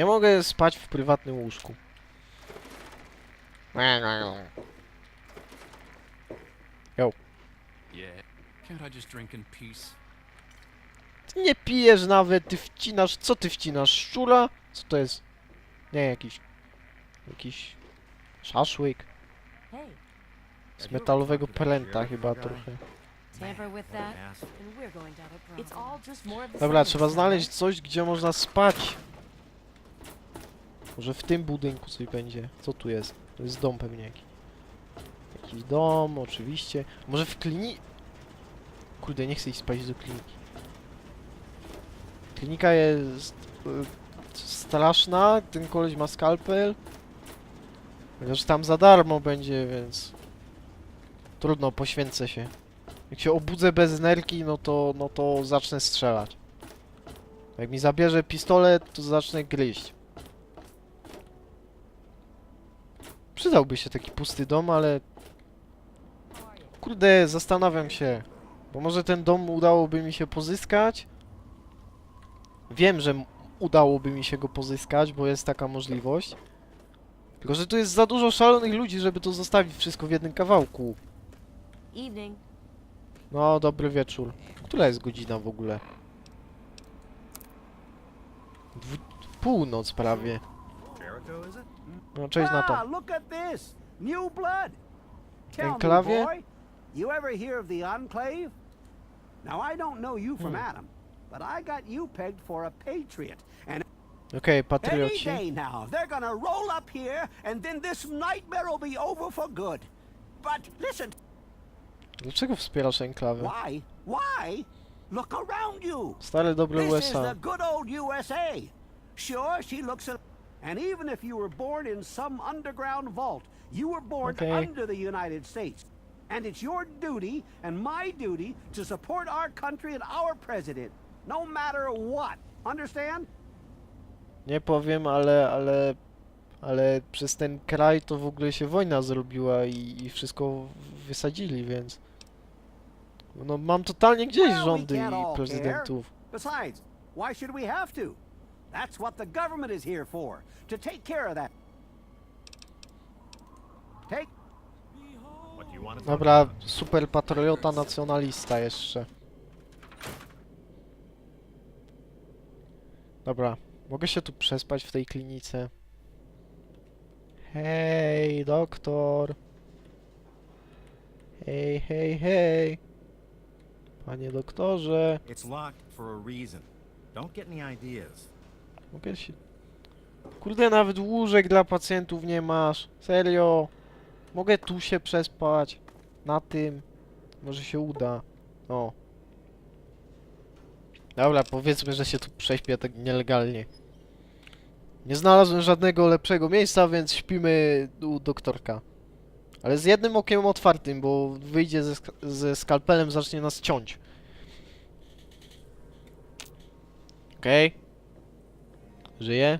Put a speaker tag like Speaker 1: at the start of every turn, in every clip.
Speaker 1: Nie mogę spać w prywatnym łóżku.
Speaker 2: Peace?
Speaker 1: Ty nie pijesz nawet, ty wcinasz... Co ty wcinasz? Szczura? Co to jest? Nie, jakiś... Jakiś... Szaszłyk. Z metalowego pręta chyba trochę. Dobra, trzeba znaleźć coś, gdzie można spać. Może w tym budynku coś będzie. Co tu jest? To jest dom pewnie jakiś. Jakiś dom, oczywiście. Może w klini... Kurde, nie chcę iść spać do kliniki. Klinika jest... y, straszna, ten koleś ma skalpel. Chociaż tam za darmo będzie, więc... Trudno, poświęcę się. Jak się obudzę bez nerki, no to, no to zacznę strzelać. Jak mi zabierze pistolet, to zacznę gryźć. Przydałby się taki pusty dom, ale... Kurde, zastanawiam się. Bo może ten dom udałoby mi się pozyskać? Wiem, że udałoby mi się go pozyskać, bo jest taka możliwość. Tylko, że tu jest za dużo szalonych ludzi, żeby to zostawić wszystko w jednym kawałku.
Speaker 3: Evening.
Speaker 1: No, dobry wieczór. Która jest godzina w ogóle? Dwu... Północ prawie.
Speaker 4: Jericho, is it?
Speaker 1: No, cześć na to.
Speaker 5: look at this. New blood. Tell me,
Speaker 1: Enclave?
Speaker 5: boy, you ever hear of the Enclave? Now, I don't know you from
Speaker 1: Hmm.
Speaker 5: Adam, but I got you pegged for a patriot. And
Speaker 1: Okej,
Speaker 5: any
Speaker 1: patrioci.
Speaker 5: day now, they're gonna roll up here, and then this nightmare will be over for good. But listen,
Speaker 1: Dlaczego wspierasz enklawę?
Speaker 5: why? Why? Look around you.
Speaker 1: Stare dobre
Speaker 5: This is
Speaker 1: USA.
Speaker 5: the good old USA. Sure, she looks at. And even if you were born in some underground vault, you were born
Speaker 1: Okay.
Speaker 5: under the United States. And it's your duty and my duty to support our country and our president, no matter what. Understand?
Speaker 1: Nie powiem, ale, ale... Ale przez ten kraj to w ogóle się wojna zrobiła i, i wszystko wysadzili, więc... No mam totalnie gdzieś rządy i prezydentów.
Speaker 5: Besides, why should we have to? That's what the government is here for, to take care of that. Take
Speaker 4: What do you want to talk
Speaker 1: Dobra,
Speaker 4: about?
Speaker 1: super patriota nacjonalista jeszcze. Dobra, mogę się tu przespać w tej klinice. Hej, doktor. Hej, hej, hej. Panie doktorze,
Speaker 4: It's locked for a reason. Don't get any ideas.
Speaker 1: Mogę się... Kurde, nawet łóżek dla pacjentów nie masz. Serio. Mogę tu się przespać. Na tym. Może się uda. O. Dobra, powiedzmy, że się tu prześpię tak nielegalnie. Nie znalazłem żadnego lepszego miejsca, więc śpimy u doktorka. Ale z jednym okiem otwartym, bo wyjdzie ze, sk- ze skalpelem, zacznie nas ciąć. Okej. Żyje?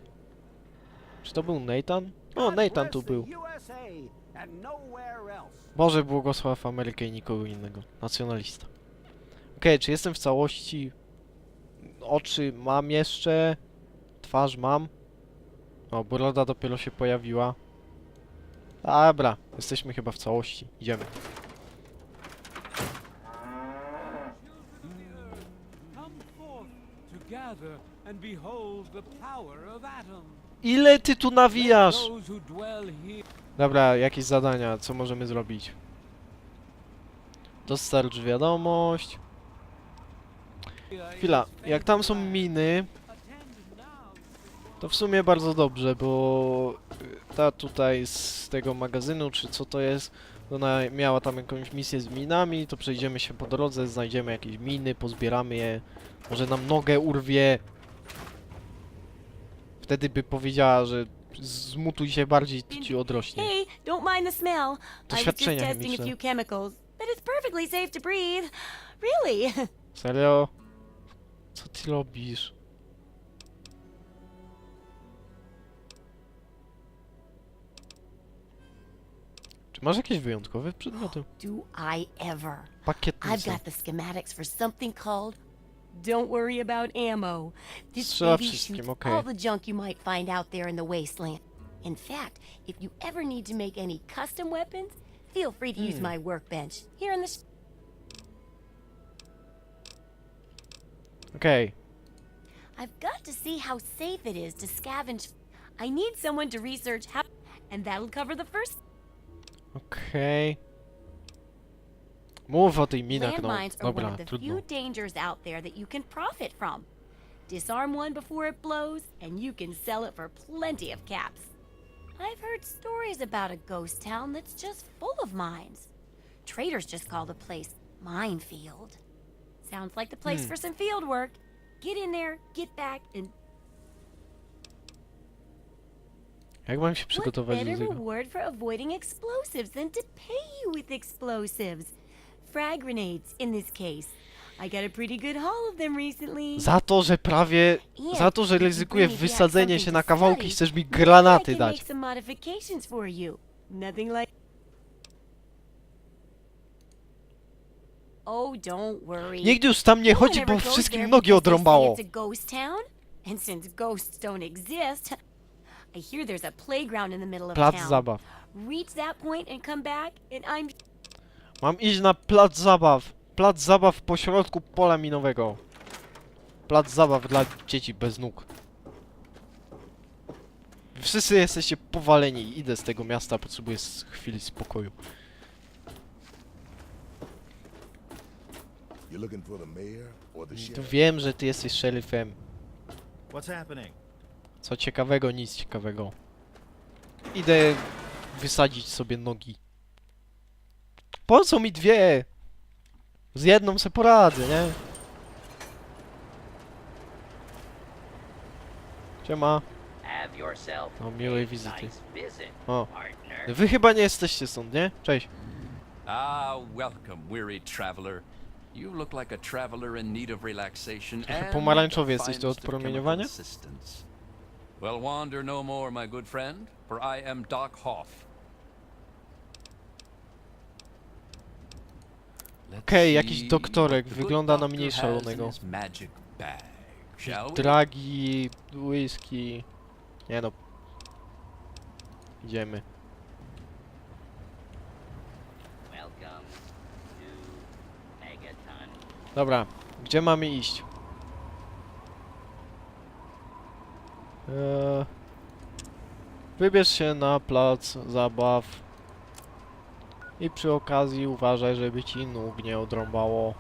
Speaker 1: Czy to był Nathan? O, Nathan tu był. Boże błogosław Amerykę i nikogo innego. Nacjonalista. Okej, czy jestem w całości? Oczy mam jeszcze. Twarz mam. O, broda dopiero się pojawiła. Dobra, jesteśmy chyba w całości. Idziemy. Ile ty tu nawijasz? Dobra, jakieś zadania, co możemy zrobić? Dostarcz wiadomość. Chwila, jak tam są miny. To w sumie bardzo dobrze, bo ta tutaj z tego magazynu, czy co to jest, ona miała tam jakąś misję z minami, to przejdziemy się po drodze, znajdziemy jakieś miny, pozbieramy je, może nam nogę urwie. Wtedy by powiedziała, że zmutuj się bardziej, to ci odrośnie.
Speaker 3: Hey, don't mind the smell.
Speaker 1: Doświadczenia chemiczne.
Speaker 3: few chemicals, but it's perfectly safe to breathe. Really?
Speaker 1: Serio? Co ty robisz? Czy masz jakieś wyjątkowe przedmioty?
Speaker 3: Do I ever? I've got the schematics for something called Don't worry about ammo. This
Speaker 1: Strzela
Speaker 3: baby
Speaker 1: wszystkim,
Speaker 3: shoots
Speaker 1: okej.
Speaker 3: all the junk you might find out there in the wasteland. In fact, if you ever need to make any custom weapons, feel free to use hmm. my workbench here in the. Sh-
Speaker 1: Okej.
Speaker 3: I've got to see how safe it is to scavenge. I need someone to research how, and that'll cover the first.
Speaker 1: Okej. Mów o tej minach, no.
Speaker 3: Landmines are one
Speaker 1: Dobra,
Speaker 3: of the
Speaker 1: trudno.
Speaker 3: few dangers out there that you can profit from. Disarm one before it blows, and you can sell it for plenty of caps. I've heard stories about a ghost town that's just full of mines. Traders just call the place Minefield. Sounds like the place for some field work. Get in there, get back, and
Speaker 1: Jak mam się przygotować do tego?
Speaker 3: reward for avoiding explosives than to pay you with explosives? Frag grenades, in this case. I got a pretty good haul of them recently.
Speaker 1: Za to, że prawie... Za to, że ryzykuję wysadzenie się na kawałki, chcesz mi granaty dać.
Speaker 3: Oh.
Speaker 1: Nikt już tam nie
Speaker 3: No
Speaker 1: chodzi, bo wszystkim nogi odrąbało.
Speaker 3: And since ghosts don't exist, I hear there's a playground in the middle of
Speaker 1: Plac
Speaker 3: town.
Speaker 1: zabaw.
Speaker 3: Reach that point and come back, and I'm
Speaker 1: Mam iść na plac zabaw. Plac zabaw pośrodku pola minowego. Plac zabaw dla dzieci bez nóg. Wszyscy jesteście powaleni. Idę z tego miasta, potrzebuję s- chwili spokoju.
Speaker 6: You looking for the mayor or the
Speaker 1: Tu
Speaker 6: sheriff?
Speaker 1: wiem, że ty jesteś szeryfem.
Speaker 4: What's happening?
Speaker 1: Co ciekawego, nic ciekawego. Idę wysadzić sobie nogi. Po co mi dwie? Z jedną se poradzę, nie? Siema. No, miłej wizyty. O. Wy chyba nie jesteście stąd, nie? Cześć.
Speaker 2: Ah, welcome, weary traveler. You look like a traveler in need of relaxation
Speaker 1: Trochę
Speaker 2: and
Speaker 1: pomarańczowy jesteś, to
Speaker 2: finest Well, wander no more, my good friend, for I am Doc Hoff. Let's
Speaker 1: Okej, jakiś
Speaker 2: see
Speaker 1: doktorek,
Speaker 2: what the good
Speaker 1: wygląda na
Speaker 2: doctor
Speaker 1: mniej
Speaker 2: has in
Speaker 1: szalonego.
Speaker 2: his magic bag, shall we?
Speaker 1: Dragi, whisky. Nie no. Idziemy.
Speaker 7: Welcome to Megaton.
Speaker 1: Dobra, gdzie mamy iść? Eee, wybierz się na plac zabaw i przy okazji uważaj, żeby ci nóg nie odrąbało.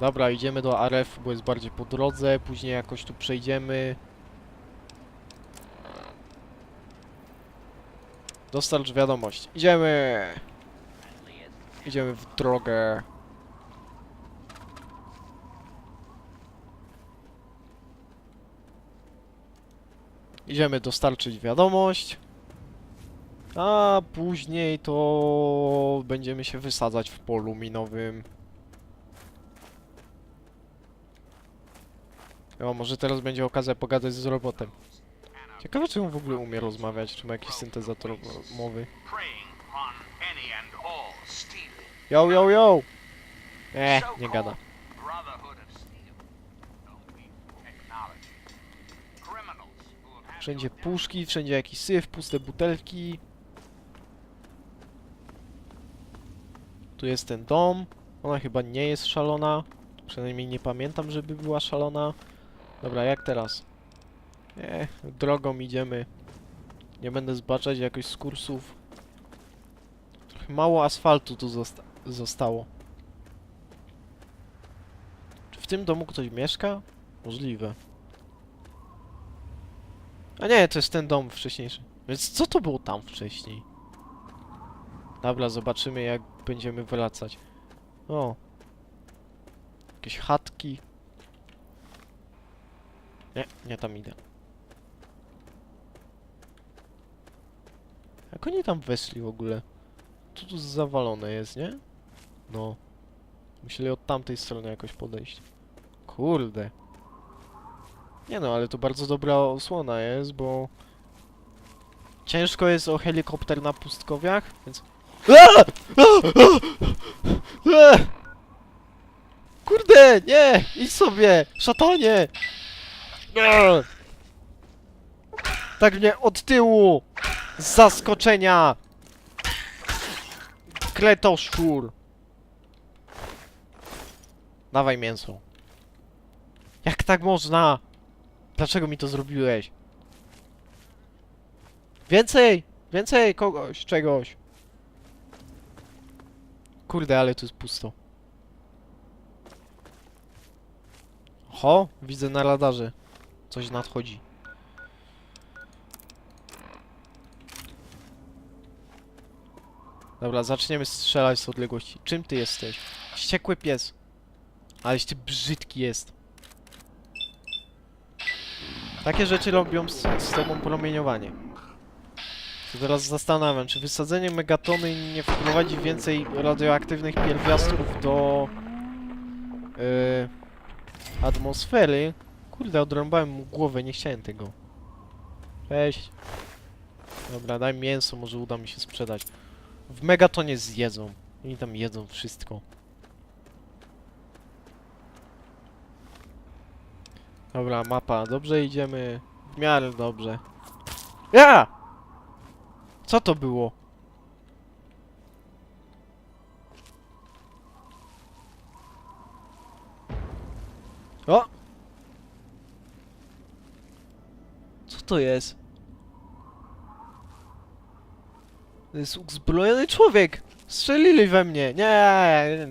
Speaker 1: Dobra, idziemy do Aref, bo jest bardziej po drodze, później jakoś tu przejdziemy. Dostarcz wiadomość. Idziemy! Idziemy w drogę. Idziemy dostarczyć wiadomość. A później to będziemy się wysadzać w polu minowym. O, może teraz będzie okazja pogadać z robotem. Ciekawe, czy on w ogóle umie rozmawiać, czy ma jakiś syntezator mowy. Yo, yo, yo! Eh, nie gada. Wszędzie puszki, wszędzie jakiś syf, puste butelki. Tu jest ten dom. Ona chyba nie jest szalona. Przynajmniej nie pamiętam, żeby była szalona. Dobra, jak teraz? Nie, drogą idziemy. Nie będę zbaczać jakoś z kursów. Trochę mało asfaltu tu zosta zostało. Czy w tym domu ktoś mieszka? Możliwe. A nie, to jest ten dom wcześniejszy. Więc co to było tam wcześniej? Dobra, zobaczymy jak będziemy wracać. O. Jakieś chatki. Nie, nie tam idę. Jak oni tam weszli w ogóle? Tu tu zawalone jest, nie? No. Musieli od tamtej strony jakoś podejść. Kurde. Nie no, ale to bardzo dobra osłona jest, bo... Ciężko jest o helikopter na pustkowiach, więc... Kurde, nie! Idź sobie! Szatanie! Nie! Tak mnie od tyłu! Z zaskoczenia! Kretoszczur! Dawaj mięso. Jak tak można? Dlaczego mi to zrobiłeś? Więcej! Więcej kogoś, czegoś. Kurde, ale tu jest pusto. Ho, widzę na radarze. Coś nadchodzi. Dobra, zaczniemy strzelać z odległości. Czym ty jesteś? Wściekły pies. Aleś ty brzydki jest. Takie rzeczy robią z, z tobą promieniowanie. Teraz zastanawiam, czy wysadzenie megatony nie wprowadzi więcej radioaktywnych pierwiastków do yy, atmosfery. Kurde, odrąbałem mu głowę, nie chciałem tego. Cześć. Dobra, daj mięso, może uda mi się sprzedać. W megatonie zjedzą. Oni tam jedzą wszystko. Dobra, mapa. Dobrze idziemy. W miarę dobrze. Ja! Co to było? O! Co to jest? To jest uzbrojony człowiek! Strzelili we mnie! Nie!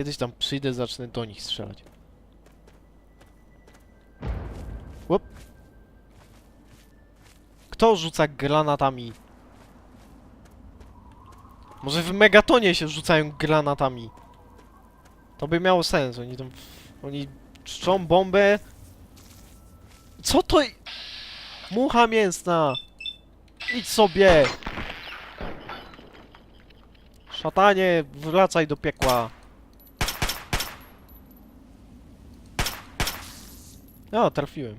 Speaker 1: Kiedyś tam przyjdę, zacznę do nich strzelać. Łop. Kto rzuca granatami? Może w Megatonie się rzucają granatami. To by miało sens. Oni tam... Oni czczą bombę. Co to... Mucha mięsna! Idź sobie! Szatanie, wracaj do piekła. O, trafiłem.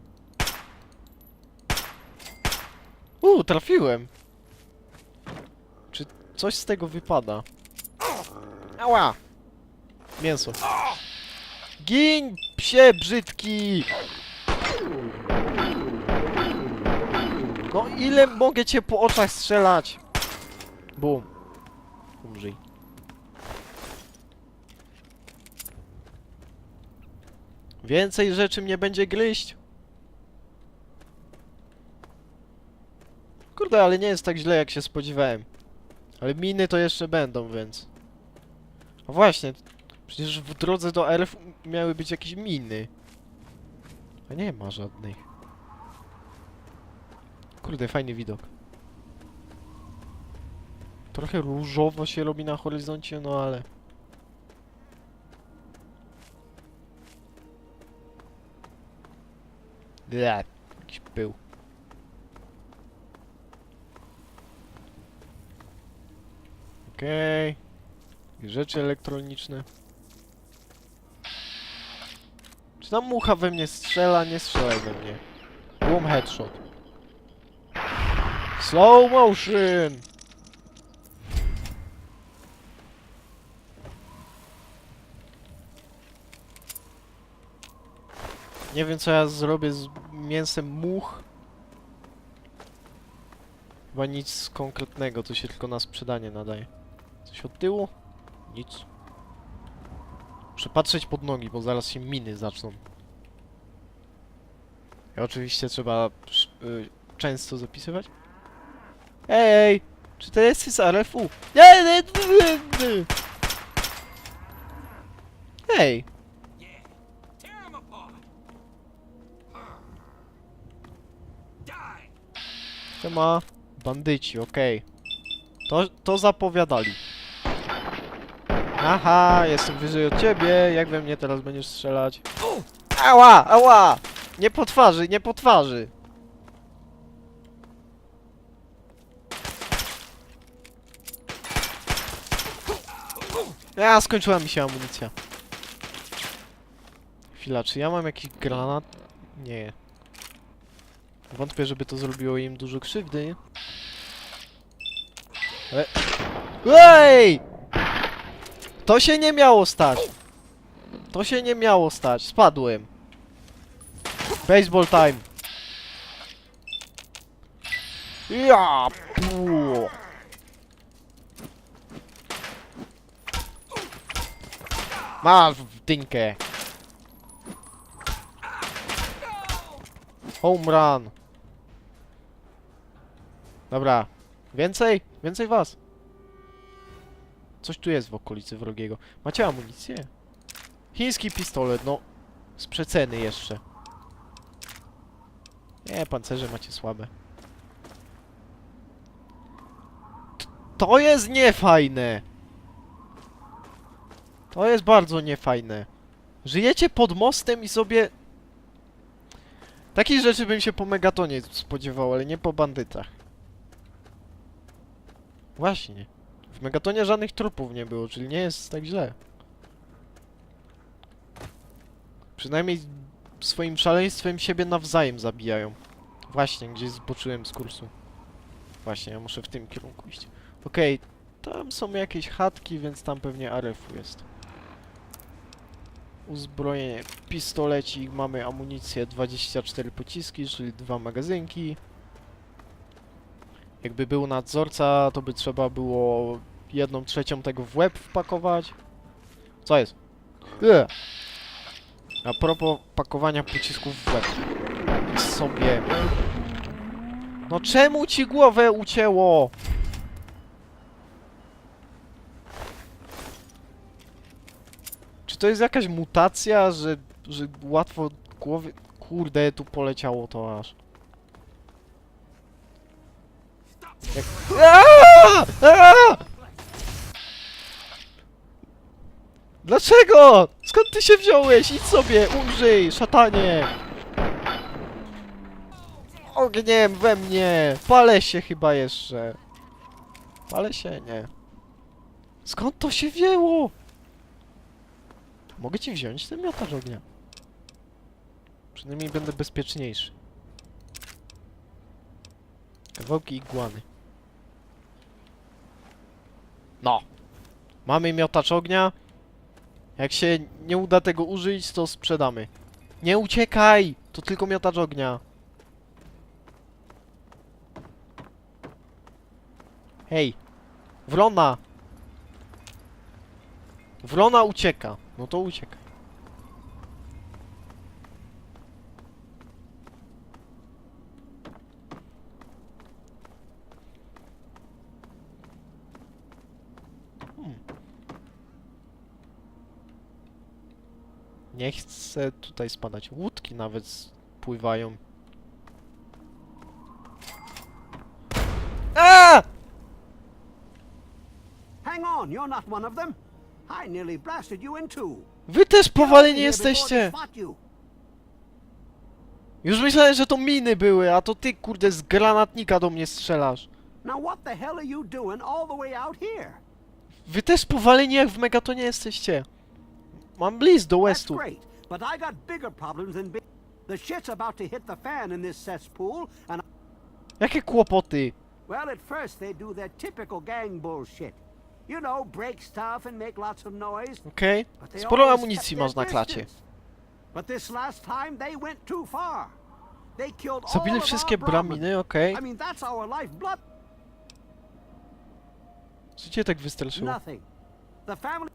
Speaker 1: U, trafiłem. Czy coś z tego wypada? Ała! Mięso. Gin, psie brzydki! No ile mogę cię po oczach strzelać? Bum. Umrzyj. Więcej rzeczy mnie będzie gryźć. Kurde, ale nie jest tak źle jak się spodziewałem. Ale miny to jeszcze będą, więc... A właśnie, przecież w drodze do RF miały być jakieś miny. A nie ma żadnych. Kurde, fajny widok. Trochę różowo się robi na horyzoncie, no ale... Ble, jakiś pył. Okej. Rzeczy elektroniczne. Czy tam mucha we mnie strzela? Nie strzelaj we mnie. Boom headshot. Slow motion! Nie wiem co ja zrobię z mięsem much. Chyba nic konkretnego, to się tylko na sprzedanie nadaje. Coś od tyłu? Nic. Muszę patrzeć pod nogi, bo zaraz się miny zaczną. I oczywiście trzeba y, często zapisywać. Ej, czy to jest z RFU? Nie, Siema. Bandyci, okej. To, to zapowiadali. Aha, jestem wyżej od ciebie. Jak we mnie teraz będziesz strzelać? Ała, ała! Nie po twarzy, nie po twarzy. Ja, skończyła mi się amunicja. Chwila, czy ja mam jakiś granat? Nie. Wątpię, żeby to zrobiło im dużo krzywdy. E. Ej! To się nie miało stać. To się nie miało stać. Spadłem. Baseball time. Ja! pu. Masz w dynkę. Home run. Dobra. Więcej? Więcej was. Coś tu jest w okolicy wrogiego. Macie amunicję? Chiński pistolet, no. Z przeceny jeszcze. Nie, pancerze macie słabe. T- To jest niefajne! To jest bardzo niefajne. Żyjecie pod mostem i sobie... Takich rzeczy bym się po Megatonie spodziewał, ale nie po bandytach. Właśnie. W Megatonie żadnych trupów nie było, czyli nie jest tak źle. Przynajmniej swoim szaleństwem siebie nawzajem zabijają. Właśnie, gdzieś zboczyłem z kursu. Właśnie, ja muszę w tym kierunku iść. Okej, tam są jakieś chatki, więc tam pewnie arefu jest. Uzbrojenie, pistolecik, mamy amunicję 24 pociski, czyli dwa magazynki. Jakby był nadzorca, to by trzeba było jedną trzecią tego w łeb wpakować. Co jest? Eee. A propos pakowania pocisków w łeb. Sobie. No czemu ci głowę ucięło? Czy to jest jakaś mutacja, że, że łatwo głowy... Kurde, tu poleciało to aż. Jak... Dlaczego? Skąd ty się wziąłeś? Idź sobie, umrzyj, szatanie! Ogniem we mnie! Palę się chyba jeszcze. Palę się? Nie. Skąd to się wzięło? Mogę ci wziąć ten miotacz ognia. Przynajmniej będę bezpieczniejszy. Kawałki igłany. No. Mamy miotacz ognia. Jak się nie uda tego użyć, to sprzedamy. Nie uciekaj! To tylko miotacz ognia. Hej! Wrona! Wrona ucieka. No to uciekaj. Nie chcę tutaj spadać. Łódki nawet pływają. A!
Speaker 5: Hang on, you're not one of them. I nearly blasted you in two.
Speaker 1: Wy też powaleni jesteście! Już myślałem, że to miny były, a to ty kurde z granatnika do mnie strzelasz.
Speaker 5: Now what the hell are you doing all the way out here?
Speaker 1: Wy też powaleni jak w Megatonie jesteście. Mam bliz do
Speaker 5: That's
Speaker 1: Westu.
Speaker 5: great, but I got bigger problems than. The shit's about to hit the fan in this cesspool, and
Speaker 1: Jakie kłopoty?
Speaker 5: well, at first they do their typical gang bullshit. You know, break stuff and make lots of noise.
Speaker 1: Okej?
Speaker 5: They
Speaker 1: Sporo amunicji masz na klacie.
Speaker 5: But this last time they went too far. They killed all
Speaker 1: Zabili
Speaker 5: of
Speaker 1: wszystkie braminy, okej.
Speaker 5: I mean, that's our lifeblood.
Speaker 1: Co cię tak wystraszyło?
Speaker 5: Nothing. The family.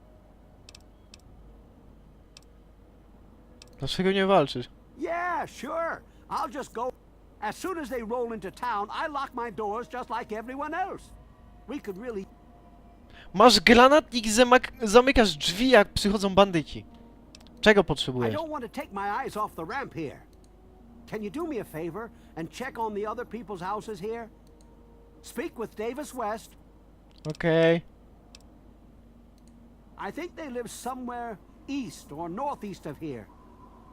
Speaker 1: Dlaczego nie walczysz?
Speaker 5: Yeah, sure. I'll just go. As soon as they roll into town, I lock my doors just like everyone else. We could really.
Speaker 1: Masz granatnik i zamak- zamykasz drzwi jak przychodzą bandyci. Czego
Speaker 5: I
Speaker 1: potrzebujesz?
Speaker 5: don't want to take my eyes off the ramp here. Can you do me a favor and check on the other people's houses here? Speak with Davis West.
Speaker 1: Okej.
Speaker 5: I think they live somewhere east or northeast of here.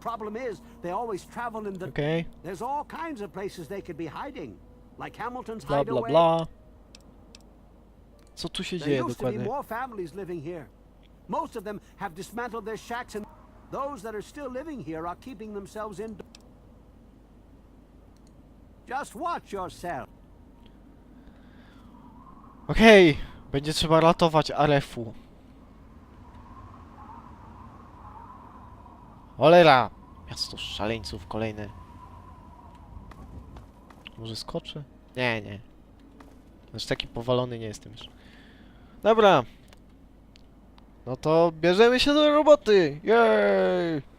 Speaker 5: Problem is, they always travel in the.
Speaker 1: Okay.
Speaker 5: There's all kinds of places they could be hiding, like Hamilton's
Speaker 1: Bla bla
Speaker 5: hideaway.
Speaker 1: bla. Co tu się
Speaker 5: There
Speaker 1: dzieje
Speaker 5: used to be
Speaker 1: dokładnie?
Speaker 5: more families living here. Most of them have dismantled their shacks, and those that are still living here are keeping themselves in. Just watch yourself.
Speaker 1: Okej. Będzie trzeba ratować Arefu. Cholera! Miasto szaleńców kolejne. Może skoczę? Nie, nie. Aż taki powalony nie jestem już. Dobra. No to bierzemy się do roboty! Jej!